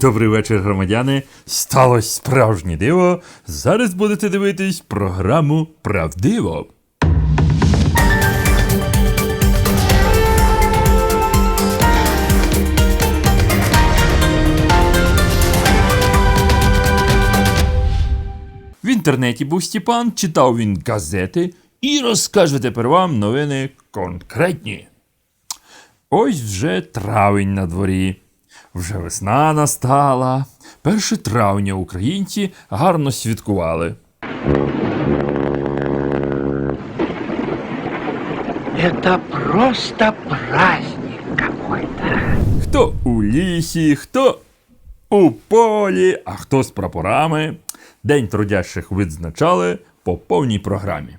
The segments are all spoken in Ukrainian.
Добрий вечір, громадяни. Сталося справжнє диво. Зараз будете дивитись програму Правдиво. В інтернеті був Степан, читав він газети і розкаже тепер вам новини конкретні. Ось вже травень на дворі. Вже весна настала. 1 травня українці гарно святкували. Это просто праздник какой-то. Хто у лісі, хто у полі, а хто з прапорами. День трудящих відзначали по повній програмі.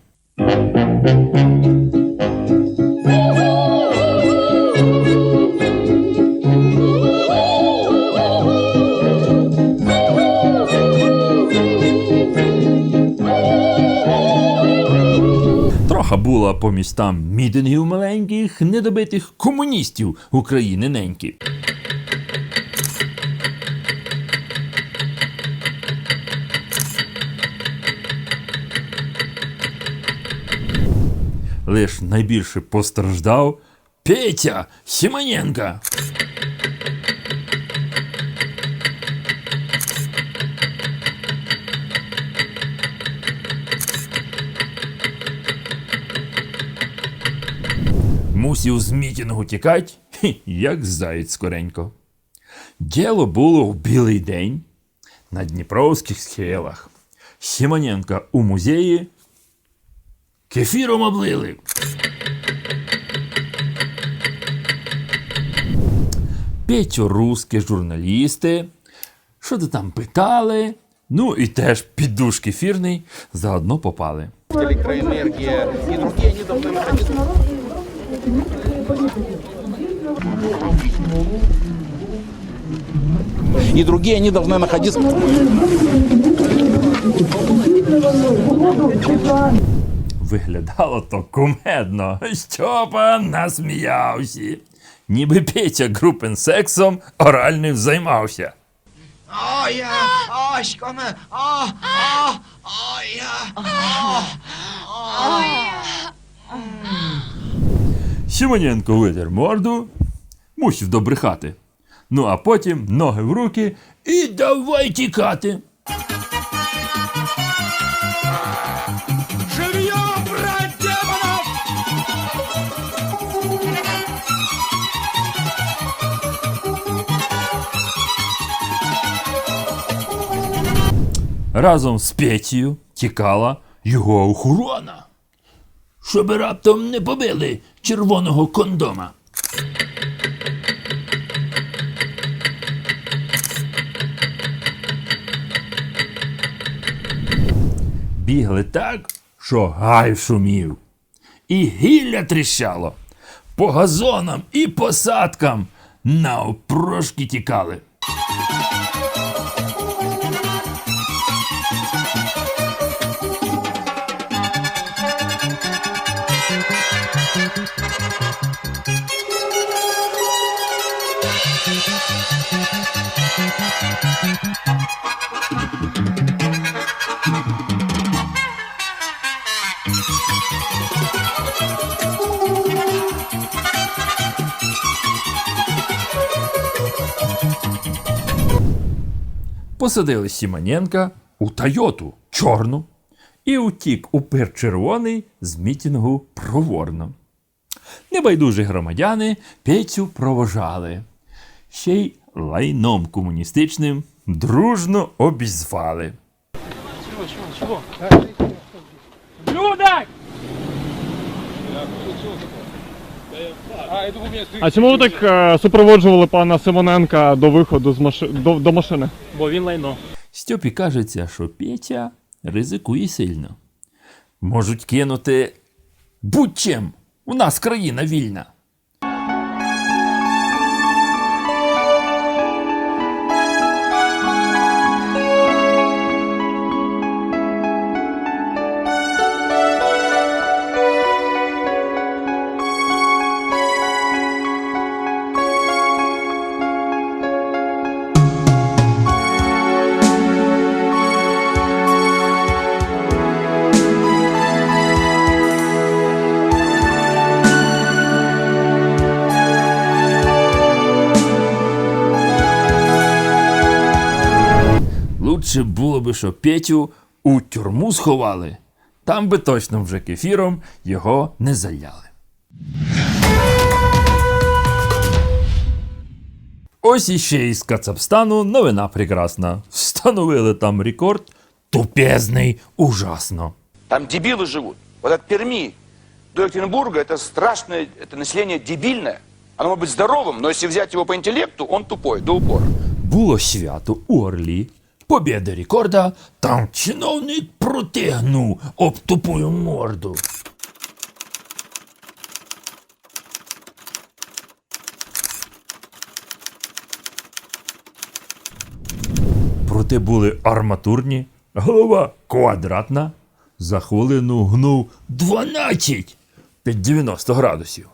Троха була по містам мітингів маленьких, недобитих комуністів України неньки. Лиш найбільше постраждав Петя Сімоненка. Мусів з мітінгу тікать, хі, як заєць скоренько. Діло було в білий день на Дніпровських схилах. Сімоненка у музеї кефіром облили. Петю русські журналісти. Що то там питали? Ну і теж під душ кефірний заодно попали. электроэнергия и другие они должны находиться. И другие они должны находиться. Виглядало то кумедно. Стьопа насміявся. Ніби Петя групин сексом оральним займався. Ой, я, Оськоме, а, а, ой, я, Сімоненко витер морду, мусів добрехати. Ну а потім ноги в руки і давай тікати. Разом з Петію тікала його охорона. Щоби раптом не побили червоного кондома. Бігли так, що гай шумів. І гілля тріщало. По газонам і посадкам навпрошки тікали. Посадили Сімоненка у Тойоту чорну і утік у пир червоний з мітінгу проворно. Небайдужі громадяни Петю провожали. Ще й лайном комуністичним дружно обізвали. А чому ви так е, супроводжували пана Симоненка до виходу з маши... до, до машини? Бо він лайно. Стьопі кажеться, що Петя ризикує сильно. Можуть кинути будь-чим. У нас країна вільна. лучше було би, що Петю у тюрму сховали. Там би точно вже кефіром його не заляли. Ось іще із Кацапстану новина прекрасна. Встановили там рекорд тупезний ужасно. Там дебилы живут. Вот от Перми до Екатеринбурга это страшное, это население дебильное. Оно может быть здоровым, но если взять его по интеллекту, он тупой до упора. Було свято у Орлі. Побєда рекорда, там чиновник протигнув об тупую морду. Проте були арматурні, голова квадратна, за хвилину гнув 12 під 90 градусів.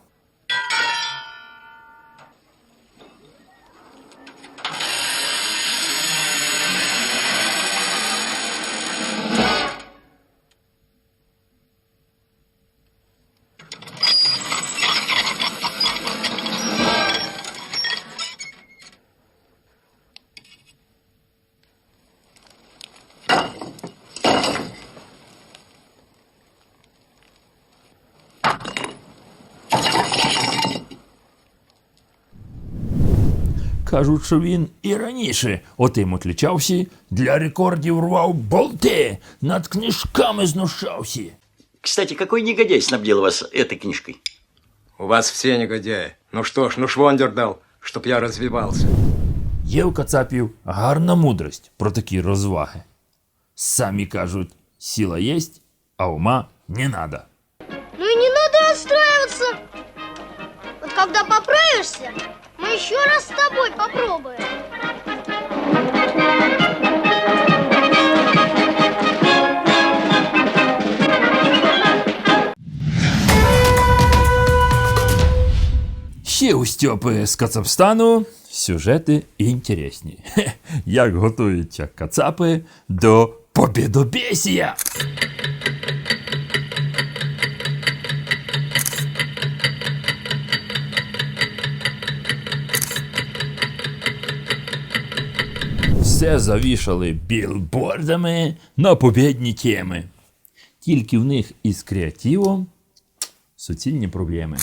Кажуть, що він і раніше отим отлічався, для рекордів рвав болти, над книжками знущався. Кстати, какой негодяй снабдил вас этой книжкой? У вас все негодяи. Ну что ж, ну швондер дал, чтоб я развивался. Є в кацапів гарна мудрость про такі розваги. Самі кажуть, сила єсть, а ума не надо. Ну и не надо расстраиваться. Вот когда поправишься, мы еще раз с тобой попробуем. Ще у Стьопи з Кацапстану сюжети інтересні. Хе, як готуються кацапи до побєдобєсія. Все завішали білбордами на побідні теми. Тільки в них із креативом суцільні проблеми.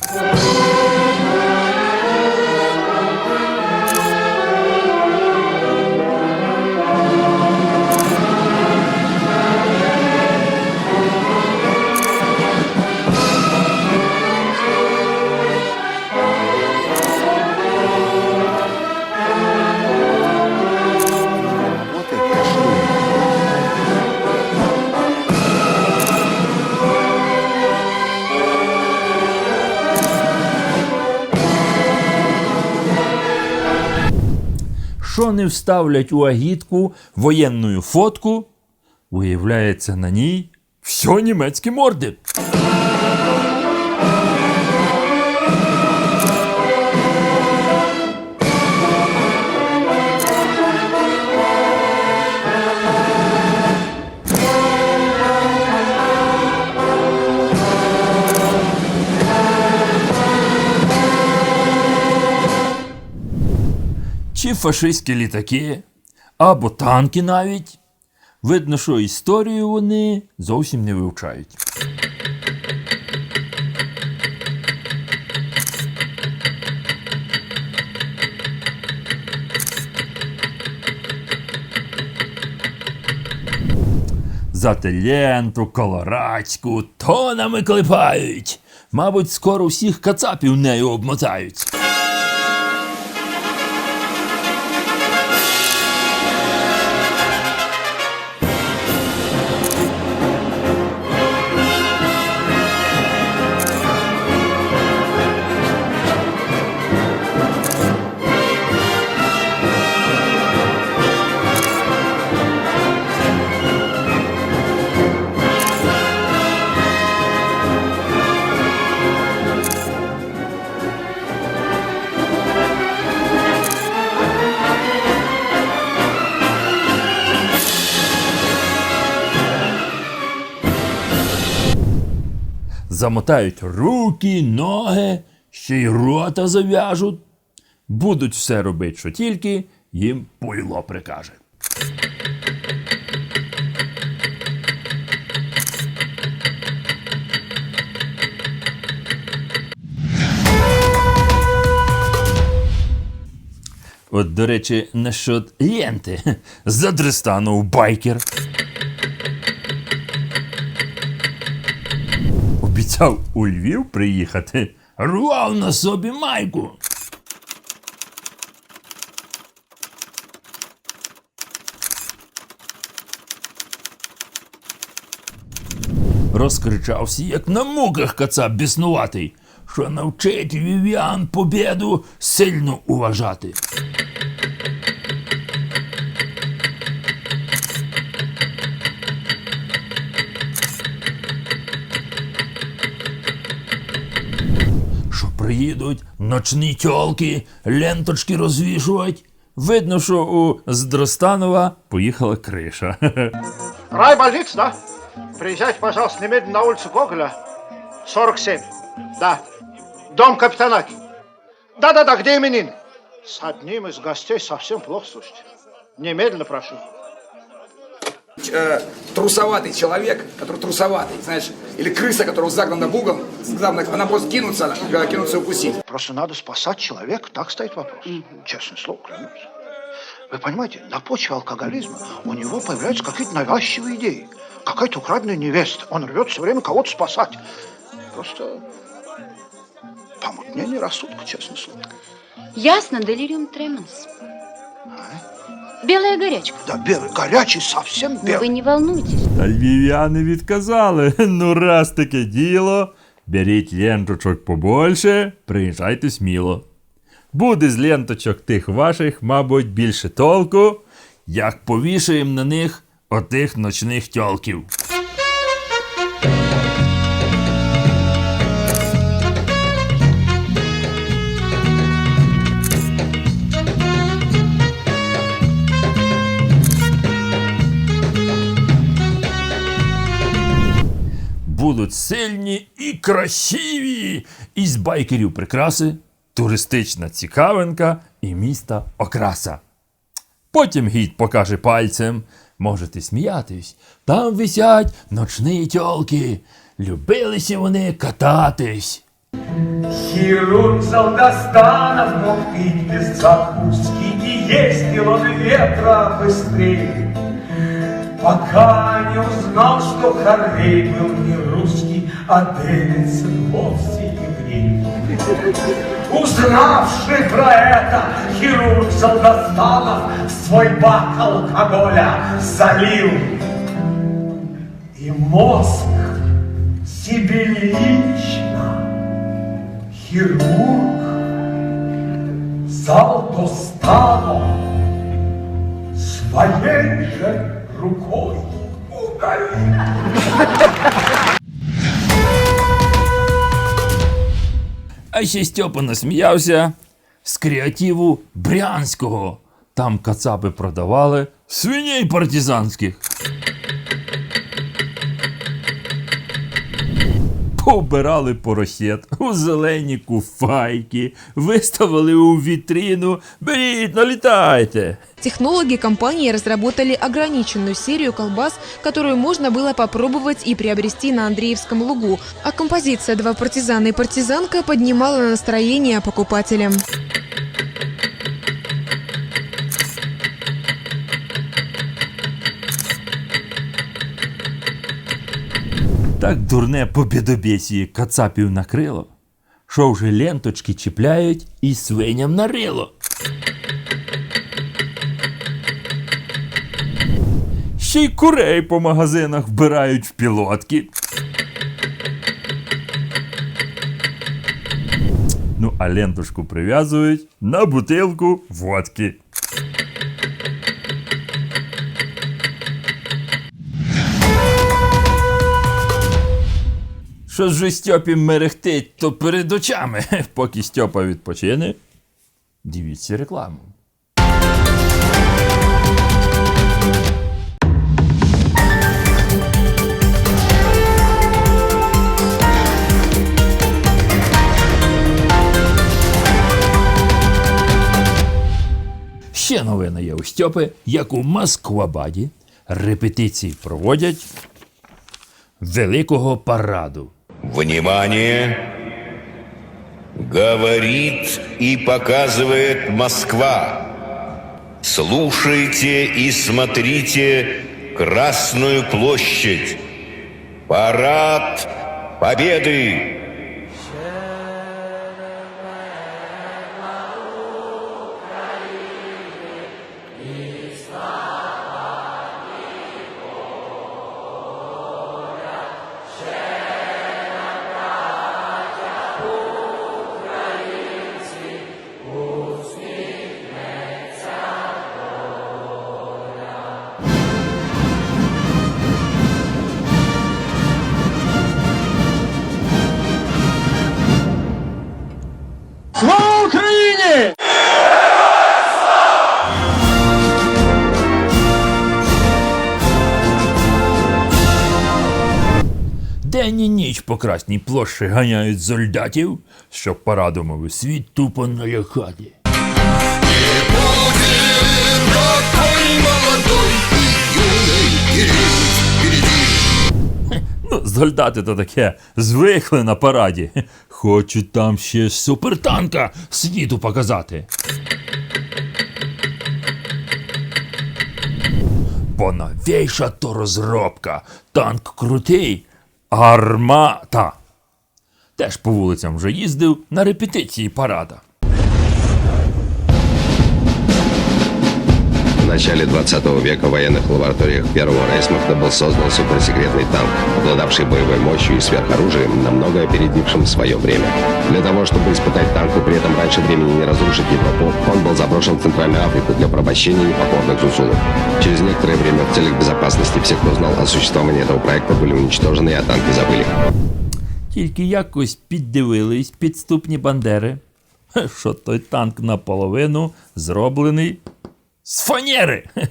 Що не вставлять у агітку воєнну фотку, виявляється на ній все німецькі морди. Фашистські літаки, або танки навіть. Видно, що історію вони зовсім не вивчають. Зате ленту, колорадську тонами клепають. Мабуть, скоро всіх кацапів нею обмотають. замотають руки, ноги, ще й рота зав'яжуть. Будуть все робити, що тільки їм пойло прикаже. От, до речі, насчет єнти задристанув байкер. Обіцяв у Львів приїхати, рвав на собі майку. Розкричався, як на муках кацап біснуватий, що навчить вів'ян побєду сильно уважати. що приїдуть ночні тьолки, ленточки розвішувати. Видно, що у Здростанова поїхала криша. Рай больница, да? Приезжайте, пожалуйста, немедленно на улицу Гоголя, 47. Да. Дом капитанаки. Да-да-да, где именин? С одним из гостей совсем плохо, слушайте. Немедленно прошу. Э, трусоватый человек, который трусоватый, знаешь, или крыса, которая загнана в угол, загнана, она может кинуться, э, кинуться и укусить. Просто надо спасать человека, так стоит вопрос. Честное слово, клянусь. Вы понимаете, на почве алкоголизма у него появляются какие-то навязчивые идеи. Какая-то украденная невеста. Он рвет все время кого-то спасать. Просто помутнение рассудка, честное слово. Ясно, делириум тременс. Белая горячка. Да белый, горячий, совсем Но вы белый. не волнуйтесь. Та львів'яни відказали. Ну, раз таке діло, беріть ленточок побольше, приїжджайте сміло. Буде з ленточок тих ваших, мабуть, більше толку, як повішаємо на них отих ночних тьолків. Сильні і красиві. Із байкерів прикраси, туристична цікавинка і міста окраса. Потім гід покаже пальцем. Можете сміятись, там висять ночні тьолки. Любилися вони кататись. Хирург Залдастанов мог пить без закуски И ездил он ветра быстрее Пока не узнал, что Харвей был не А Дэвидсон вовсе еврей Узнавший про это, хирург Залдастанов Свой бак алкоголя залил И мозг себе лично хирург Залдостанов своей же рукой удалил. А ще Стьопа насміявся з креативу Брянського. Там кацапи продавали свиней партизанських. Побирали порохет у зелені куфайки, виставили у вітрину. Беріть, налітайте. Технологи компании разработали ограниченную серию колбас, которую можно было попробовать и приобрести на Андреевском лугу. А композиция «Два партизана и партизанка» поднимала настроение покупателям. Так дурне побідобєсії кацапів накрило, що вже ленточки чіпляють і свиням нарило. Ще й курей по магазинах вбирають в пілотки. Ну, а ленточку прив'язують на бутилку водки. Що ж же Стьопі мерехтить, то перед очами. Поки Стьопа відпочине, дивіться рекламу. Ще новина є у Стьопи, як у Москвабаді репетиції проводять великого параду. Внимание! Говорит и показывает Москва. Слушайте и смотрите Красную площадь. Парад Победы! Слава по Красній площі ганяють солдатів, щоб парадом у світ тупо налякати. Хе, Ну, солдати то таке звикли на параді. Хочуть там ще супертанка світу показати. Бо новейша то розробка. Танк крутий. Армата. Теж по вулицям вже їздив на репетиції парада. начале 20 века в военных лабораториях первого Рейсмахта был создан суперсекретный танк, обладавший боевой мощью и сверхоружием, намного опередившим свое время. Для того, чтобы испытать танк и при этом раньше времени не разрушить Европу, он был заброшен в Центральную Африку для порабощения непокорных зусулов. Через некоторое время в целях безопасности все, кто знал о существовании этого проекта, были уничтожены, а танки забыли. Тільки якось піддивились підступні бандери, хе, що той танк наполовину зроблений з фанери. Хе.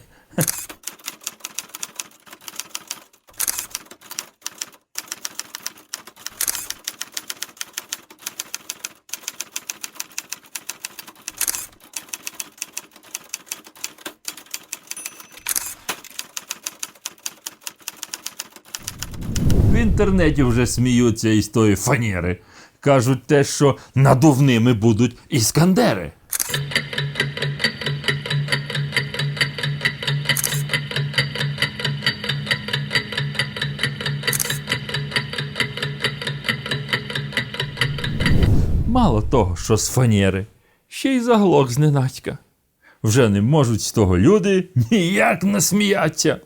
В інтернеті вже сміються із тої фанери. Кажуть те, що надувними будуть іскандери. Того, що з фанери, ще й заглох зненацька. Вже не можуть з того люди ніяк насміяться.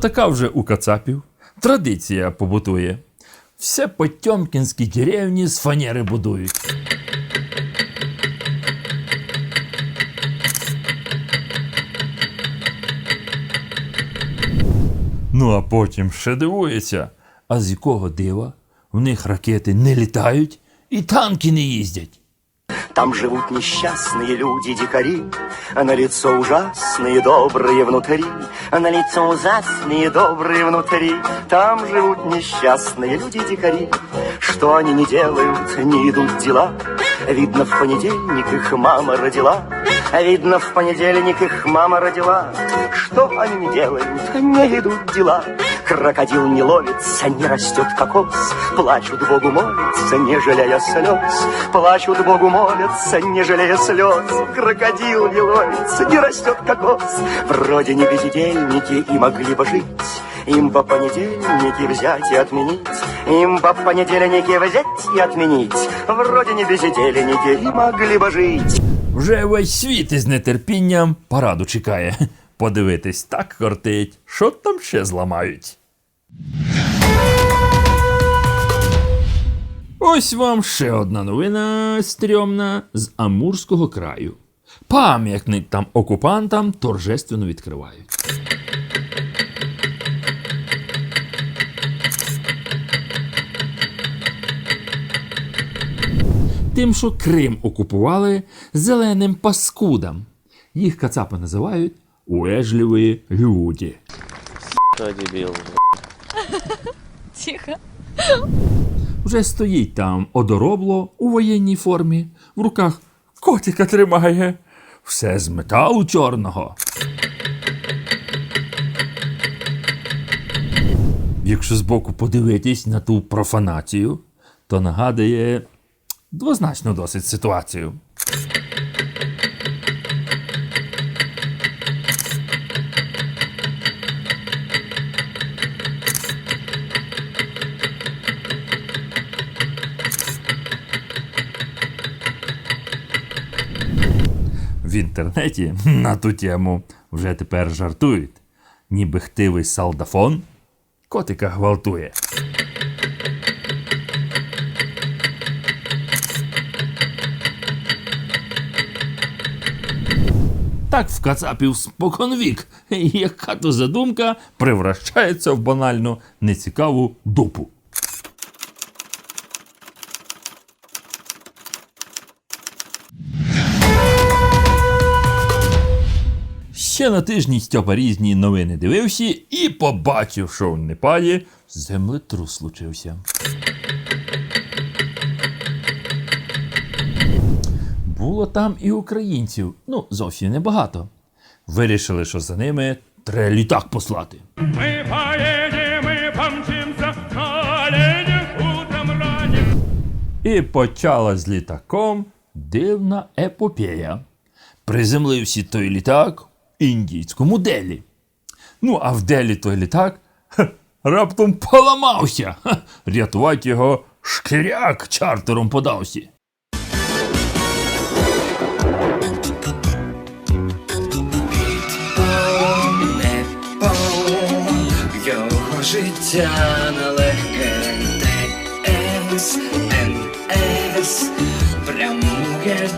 Така вже у кацапів традиція побутує. Все потьомкінські деревні з фанери будують. Ну а потім ще дивується, а з якого дива в них ракети не літають і танки не їздять. Там живут несчастные люди-дикари, а на лицо ужасные, добрые внутри, а на лицо ужасные, добрые внутри. Там живут несчастные люди-дикари, что они не делают, не идут дела. Видно, в понедельник их мама родила, видно, в понедельник их мама родила. Что они не делают, не идут дела. Крокодил не ловится, не растет кокос, плачут Богу молятся, не жалея слез. Плачут Богу молятся, не жалея слез. Крокодил не ловится, не растет кокос. Вроде не бездельники и могли бы жить. Им по понедельнике взять и отменить. Им по понедельнике взять и отменить. Вроде не бездельники и могли бы жить. Вже весь світ із нетерпінням параду чекає. Подивитись так кортить, що там ще зламають. Ось вам ще одна новина стрьомна з Амурського краю. Пам'ятник там окупантам торжественно відкривають. Тим, що Крим окупували зеленим паскудам. Їх кацапи називають уежливі люди. Тихо. Вже стоїть там одоробло у воєнній формі, в руках котика тримає. Все з металу чорного. Якщо збоку подивитись на ту профанацію, то нагадує двозначно досить ситуацію. Інтернеті на ту тему вже тепер жартують. Ніби хтивий салдафон котика гвалтує. Так в кацапів споконвік, яка то задумка превращається в банальну нецікаву дупу. Ще на тижні Стьопа різні новини дивився і побачив, що в Непалі землетрус случився. Було там і українців, ну зовсім небагато. Вирішили, що за ними треба літак послати. Мы помчимся на оленях утром ранним. І почала з літаком дивна епопея. Приземлився той літак індійському делі. Ну, а в делі той літак раптом поламався. Рятувати його шкіряк чартером подався. Життя нелегке ТС,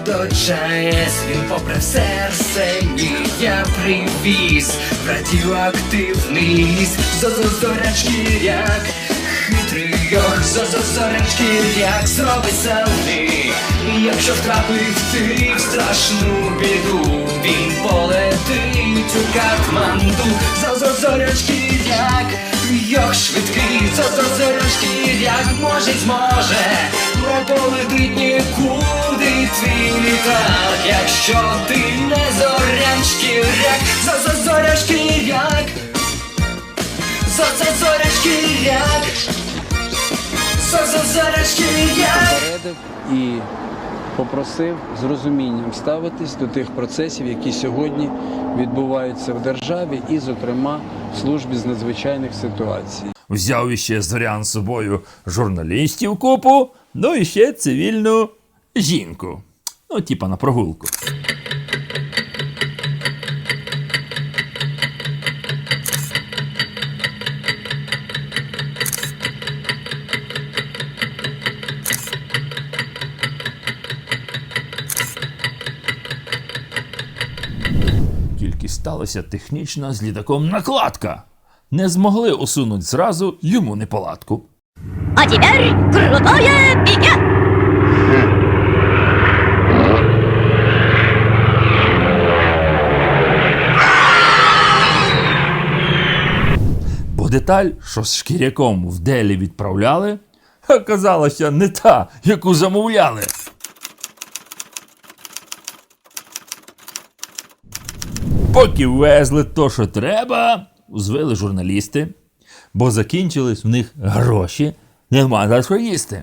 до ЧАЕС Він попри все Арсенія привіз Радіоактивний Зозорячкіряк Хитрий йох. Зозорячкіряк Зробить селфі Якщо втрапив ти в страшну біду Він полетить у Катманду. Зозорячкіряк Йох швидкий. Зозорячкіряк Може зможе Не полетить нікуди твій літак Якщо ти не зоряншкіряк Зозорячкіряк Зозорячкіряк Зозорячкіряк попередив і попросив з розумінням ставитись до тих процесів, які сьогодні відбуваються в державі, і, зокрема, в службі з надзвичайних ситуацій. Взяв іще зорян з собою журналістів купу, ну і ще цивільну жінку. Ну, типа на прогулку. Тільки сталася технічна з літаком накладка. Не змогли усунути зразу йому неполадку. А теперь крутое пике! Бо деталь, що з шкіряком в делі відправляли, оказалася не та, яку замовляли. Поки везли то, що треба, звели журналісти, бо закінчились в них гроші, нема за що їсти.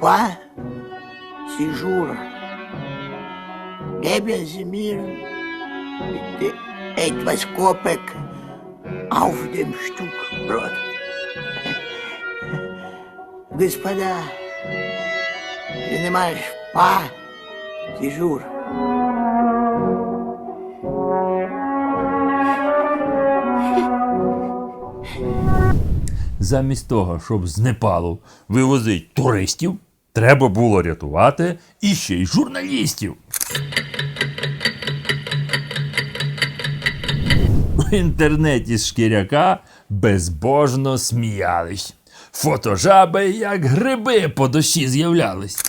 Pas six jours. Geben Sie mir bitte etwas Kopek auf dem Stück Brot. Господа, je ne mange pas Замість того, щоб з Непалу вивозити туристів, Треба було рятувати і ще й журналістів. В інтернеті з шкіряка безбожно сміялись. Фотожаби, як гриби по дощі з'являлись.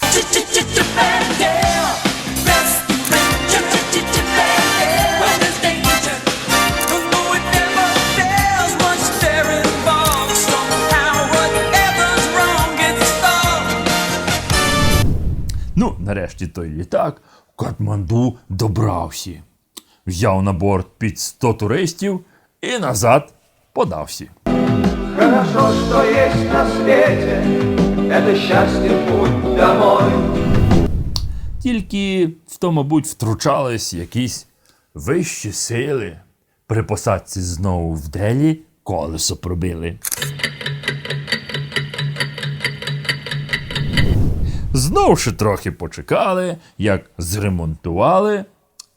Нарешті той літак в Катманду добрався. Взяв на борт під 100 туристів і назад подався. Хорошо, что есть на свете Это счастье путь домой Тільки в то, мабуть, втручались якісь вищі сили. При посадці знову в делі колесо пробили. Знов ще трохи почекали, як зремонтували,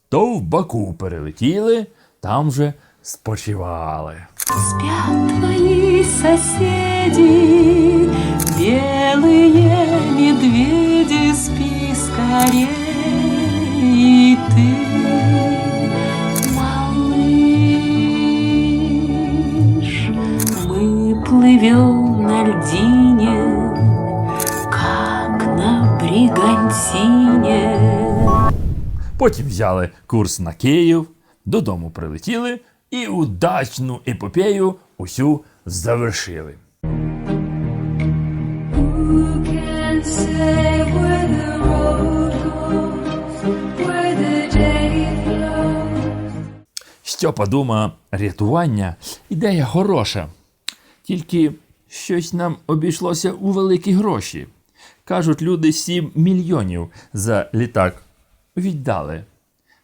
то в Баку перелетіли, там вже спочивали. Спят твои соседи Белые медведи Спи скорей И ты Малыш Мы плывем на льдине Бригантине Потім взяли курс на Київ, додому прилетіли і удачну епопею усю завершили. Стьопа дума, рятування ідея хороша. Тільки щось нам обійшлося у великі гроші. Кажуть, люди 7 мільйонів за літак віддали.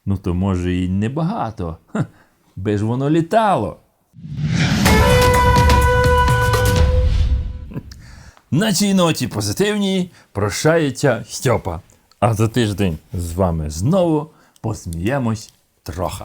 Ну то може і небагато. Ха, би ж воно літало. На цій ноті позитивній прощається Стьопа. А за тиждень з вами знову посміємось трохи.